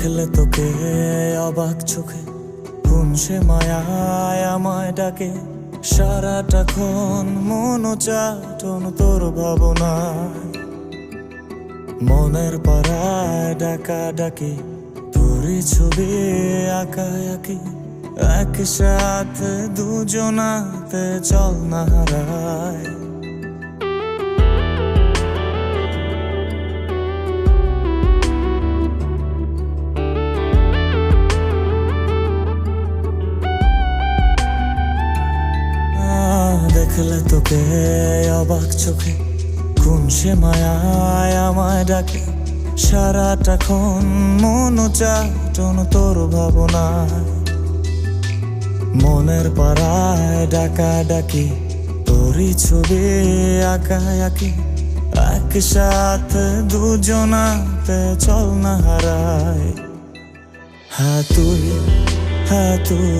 দেখলে তোকে অবাক চোখে। কোন মায়ায় আমায় ডাকে। সারাটাক্ষণ মন চাটন তোর ভাবনা মনের পাড়ায় ডাকা ডাকি, তোরই ছবি আঁকা আঁকি। একসাথে দুজনাতে চল না হারায়। দেখলে তোকে অবাক চোখে। কোন সে মায়ায় আমায় ডাকে? সারাটা সারাটাক্ষণ মন চাটন তোর ভাবনায়। মনের পাড়ায় ডাকা ডাকি তোরই ছবি আঁকা আঁকি একসাথে দুজনাতে চল না হারায়। হ্যাঁ তুই হ্যাঁ তুই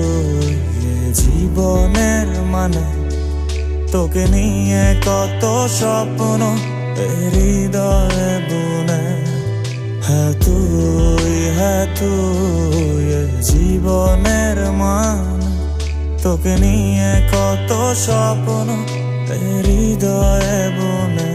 জীবনের মানে তোকে নিয়ে কত স্বপ্ন হৃদয়ে বুনে হ্যাঁ তুই হ্যাঁ তুই জীবনের মান। তোকে নিয়ে কত স্বপ্ন হৃদয়ে বুনে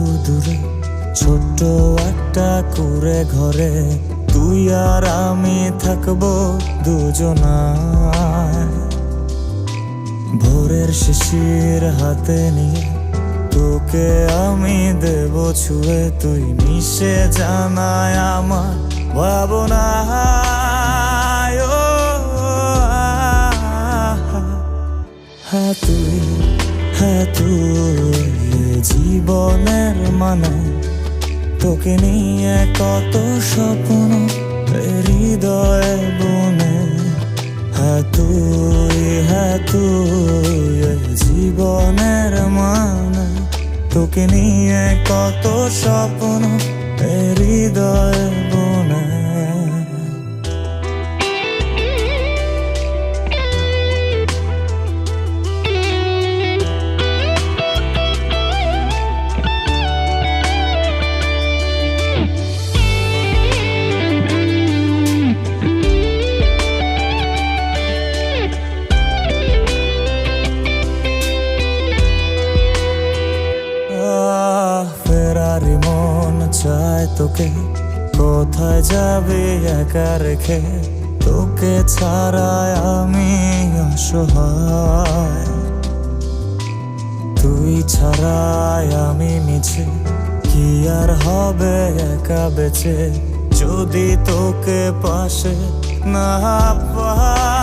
বহু দূরে ছোট্ট একটা কুড়ে ঘরে। তুই আর আমি থাকব দুজনায়। ভোরের শিশির হাতে নিয়ে তোকে আমি দেব ছুঁয়ে। তুই মিশে জানায় আমার ভাবনা হ্যাঁ জীবনের মানে তোকে নিয়ে কত স্বপ্ন, হৃদয় বনে হ্যাঁ তুই হ্যাঁ তুই এ জীবনের মানে। তোকে নিয়ে কত স্বপ্ন, হৃদয়ে চায় তোকে। কোথায় যাবে একা রেখে? তোকে ছাড়ায় আমি অসহায়। তুই ছাড়াই আমি মিছে। কি আর হবে একা বেঁচে? যদি তোকে পাশে না পাই